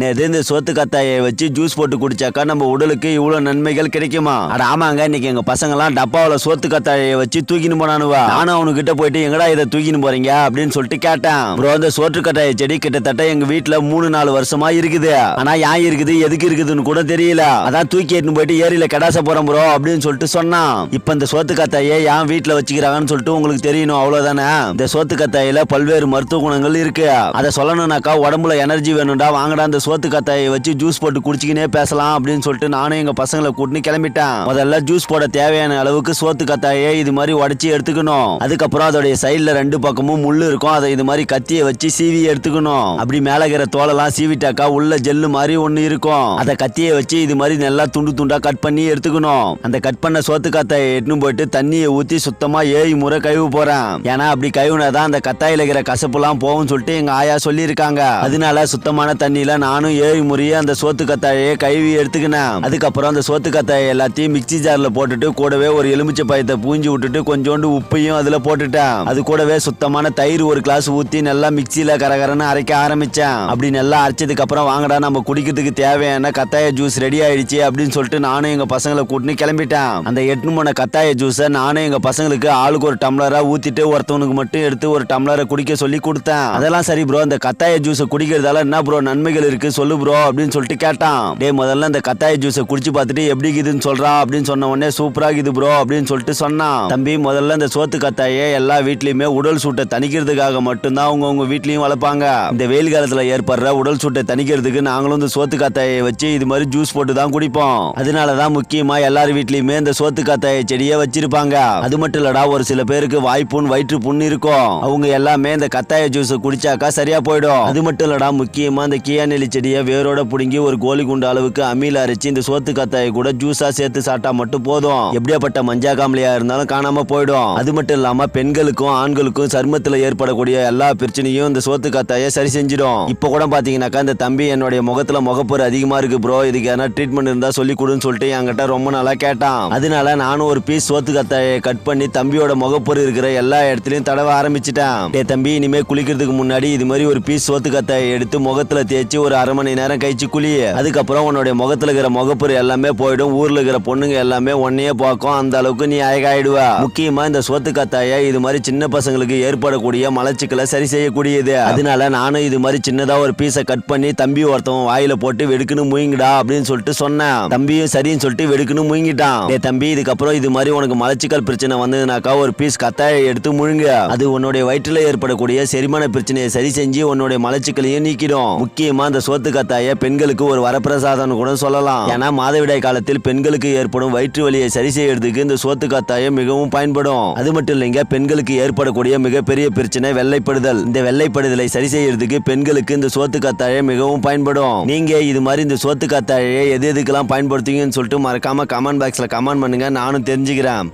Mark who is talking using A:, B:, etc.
A: நேது இந்த சோத்து கத்தாயை வச்சு ஜூஸ் போட்டு குடிச்சாக்கா நம்ம உடலுக்கு இவ்வளவு நன்மைகள் கிடைக்குமா? அட ஆமாங்க இன்னைக்கு எங்க பசங்க எல்லாம் டப்பாவில சோத்து கத்தாயை வச்சு தூக்கின்னு போனானுவா. நானும் அவனுக்கிட்ட போயிட்டு எங்கடா இதை தூக்கின்னு போறீங்க? அப்படின்னு சொல்லிட்டு கேட்டேன். ப்ரோ இந்த சோற்று கட்டாய செடி கிட்டத்தட்ட எங்க வீட்டுல மூணு நாலு வருஷமா இருக்குது. ஆனா ஏன் இருக்குது எதுக்கு இருக்குதுன்னு கூட தெரியல. அதான் தூக்கி எடுத்துன்னு போயிட்டு ஏரியில கடாச போறோம் ப்ரோ அப்படின்னு சொல்லிட்டு சொன்னான். இப்ப இந்த சோத்து கத்தாயை ஏன் வீட்டுல வச்சுக்கிறாங்கன்னு சொல்லிட்டு உங்களுக்கு தெரியணும் அவ்வளவுதானே? இந்த சோத்து கத்தாயில பல்வேறு மருத்துவ குணங்கள் இருக்கு. அதை சொல்லணும்னாக்கா உடம்புல எனர்ஜி வேணும்டா வாங்கடா இந்த சோத்து கத்தாயை வச்சு ஜூஸ் போட்டு குடிச்சிக்கினே பேசலாம் அப்படின்னு சொல்லிட்டு நானும் எங்க பசங்களை கூட்டின்னு கிளம்பிட்டேன். முதல்ல ஜூஸ் போட தேவையான அளவுக்கு சோத்து கத்தாயை இது மாதிரி உடச்சி எடுத்துக்கணும். அதுக்கப்புறம் அதோடைய சைடில் ரெண்டு பக்கமும் முள் இருக்கும். அதை இது மாதிரி கத்தியை வச்சு சீவி எடுத்துக்கணும். அப்படி மேலே இருக்கிற தோலெல்லாம் சீவிட்டாக்கா உள்ள ஜெல்லு மாதிரி ஒண்ணு இருக்கும். அதை கத்தியை வச்சு இது மாதிரி நல்லா துண்டு துண்டா கட் பண்ணி எடுத்துக்கணும். அந்த கட் பண்ண சோத்து கத்தாயை எட்டுன்னு போயிட்டு தண்ணியை ஊத்தி சுத்தமா ஏழு முறை கழுவு போறேன். ஏன்னா அப்படி கழுவுனாதான் அந்த கத்தாயில இருக்கிற கசப்புலாம் போகும்னு சொல்லிட்டு எங்க ஆயா சொல்லியிருக்காங்க. அதனால சுத்தமான தண்ணியில நானும் ஏழு முறையே அந்த சோத்து கத்தாயை கழுவி எடுத்துக்கினேன். அதுக்கப்புறம் அந்த சோத்து கத்தாயை எல்லாத்தையும் மிக்ஸி ஜாரில் போட்டுட்டு கூடவே ஒரு எலுமிச்சை பயத்தை பூஞ்சி விட்டுட்டு கொஞ்சோண்டு உப்பையும் அதில் போட்டுட்டேன். அது கூடவே சுத்தமான தயிர் ஒரு கிளாஸ் ஊற்றி நல்லா மிக்சியில் கரகரன்னு அரைக்க ஆரம்பித்தேன் அப்படி நல்லா அரைச்சதுக்கு அப்புறம் வாங்கடா நம்ம குடிக்கிறதுக்கு தேவையான கத்தாய ஜூஸ் ரெடி ஆயிடுச்சு அப்படின்னு சொல்லிட்டு நானும் எங்கள் பசங்களை கூட்டின்னு கிளம்பிட்டேன். அந்த எட்டு போன கத்தாய ஜூஸை நானும் எங்கள் பசங்களுக்கு ஆளுக்கு ஒரு டம்ளராக ஊற்றிட்டு ஒருத்தவனுக்கு மட்டும் எடுத்து ஒரு டம்ளரை குடிக்க சொல்லி கொடுத்தேன். அதெல்லாம் சரி ப்ரோ அந்த கத்தாய ஜூஸை குடிக்கிறதால என்ன ப்ரோ நன்மைகள் இருக்கு? சொல்லு ப்ரோ அப்படின்னு சொல்லிட்டு கேட்டான். டேய் முதல்ல இந்த கத்தாய ஜூஸை குடிச்சு பார்த்துட்டு எப்படி இருக்குதுன்னு சொல்றான் அப்படின்னு சொன்ன உடனே சூப்பரா இருக்குது ப்ரோ அப்படின்னு சொல்லிட்டு சொன்னான். தம்பி முதல்ல இந்த சோத்து கத்தாயை எல்லா வீட்லயுமே உடல் சூட்டை தணிக்கிறதுக்காக மட்டும்தான் அவங்க உங்க வீட்லயும் வளர்ப்பாங்க. இந்த வெயில் காலத்துல ஏற்படுற உடல் சூட்டை தணிக்கிறதுக்கு நாங்களும் இந்த சோத்து கத்தாயை வச்சு இது மாதிரி ஜூஸ் போட்டு தான் குடிப்போம். அதனாலதான் முக்கியமா எல்லார் வீட்லயுமே இந்த சோத்து கத்தாய செடியை வச்சிருப்பாங்க. அது மட்டும் இல்லடா ஒரு சில பேருக்கு வாய்ப்புண் வயிற்று புண் இருக்கும். அவங்க எல்லாமே இந்த கத்தாய ஜூஸ் குடிச்சாக்கா சரியா போயிடும். அது மட்டும் இல்லடா முக்கியமா இந்த கியாநெல்லி செடியை வேரோட புடுங்கி ஒரு கோழி குண்டு அளவுக்கு அம்மியில் அரைச்சு இந்த சோத்து கத்தாயை கூட ஜூஸா சேர்த்து சாப்பிட்டா மட்டும் போதும். எப்படியாப்பட்ட மஞ்சா காமலியா இருந்தாலும் காணாம போயிடும். அது மட்டும் இல்லாம பெண்களுக்கும் ஆண்களுக்கும் சருமத்துல ஏற்படக்கூடிய எல்லா பிரச்சனையும் இந்த சோத்து கத்தாயை சரி செஞ்சிடும். இப்ப கூட பாத்தீங்கன்னாக்கா இந்த தம்பி என்னுடைய முகத்துல முகப்பொரு அதிகமா இருக்கு ப்ரோ இதுக்கு எதனா ட்ரீட்மெண்ட் இருந்தா சொல்லி கொடுன்னு சொல்லிட்டு என்கிட்ட ரொம்ப நல்லா கேட்டான். அதனால நானும் ஒரு பீஸ் சோத்து கத்தாயை கட் பண்ணி தம்பியோட முகப்பொரு இருக்கிற எல்லா இடத்துலயும் தடவ ஆரம்பிச்சிட்டேன். டே தம்பி இனிமே குளிக்கிறதுக்கு முன்னாடி இது மாதிரி ஒரு பீஸ் சோத்து கத்தாயை எடுத்து முகத்துல தேய்ச்சி ஒரு அரை மணி நேரம் கழிச்சு குளி அதுக்கப்புறம் உன்னுடைய முகத்துல இருக்கிற முகப்பொரு எல்லாமே போயிடும். ஊர்ல இருக்கிற பொண்ணுங்க எல்லாமே ஒன்னையே பார்க்கும். அந்த அளவுக்கு நீ அழகாயிடுவ. முக்கியமா இந்த சோத்து கத்தாய இது மாதிரி சின்ன பசங்களுக்கு ஏற்படக்கூடிய மலச்சிக்கலை சரி செய்யக்கூடியது. அதனால நானும் இது மாதிரி சின்னதா ஒரு பீஸை கட் பண்ணி தம்பி ஒருத்தவன் வாயில போட்டு வெடுக்குன்னு முயங்கிடா அப்படின்னு சொல்லிட்டு சொன்னேன். தம்பியும் சரின்னு சொல்லிட்டு வெடுக்குன்னு முயங்கிட்டான். ஏ தம்பி இதுக்கப்புறம் இது மாதிரி உனக்கு மலச்சிக்கல் பிரச்சனை வந்ததுனாக்கா ஒரு பீஸ் கத்தாயை எடுத்து முழுங்க. அது உன்னுடைய வயிற்றுல ஏற்படக்கூடிய செரிமான பிரச்சனையை சரி செஞ்சு உன்னுடைய மலச்சிக்கலையும் நீக்கிடும். முக்கியமா அந்த சோத்து கத்தாய பெண்களுக்கு ஒரு வரப்பிரசாதம் கூட சொல்லலாம். ஏன்னா மாதவிடாய் காலத்தில் பெண்களுக்கு ஏற்படும் வயிற்று வலியை சரி செய்யறதுக்கு இந்த சோத்து கத்தாயம் மிகவும் பயன்படும். அது மட்டும் இல்லைங்க பெண்களுக்கு ஏற்படக்கூடிய மிகப்பெரிய பிரச்சனை வெள்ளைப்படுதல். இந்த வெள்ளைப்படுதலை சரி செய்யறதுக்கு பெண்களுக்கு இந்த சோத்து கத்தாயம் மிகவும் பயன்படும். நீங்க இது மாதிரி இந்த சோத்து கத்தாழையை எது எதுக்கெல்லாம் பயன்படுத்துவீங்கன்னு சொல்லிட்டு மறக்காம கமெண்ட் பாக்ஸ்ல கமெண்ட் பண்ணுங்க நானும் தெரிஞ்சுக்கிறேன்.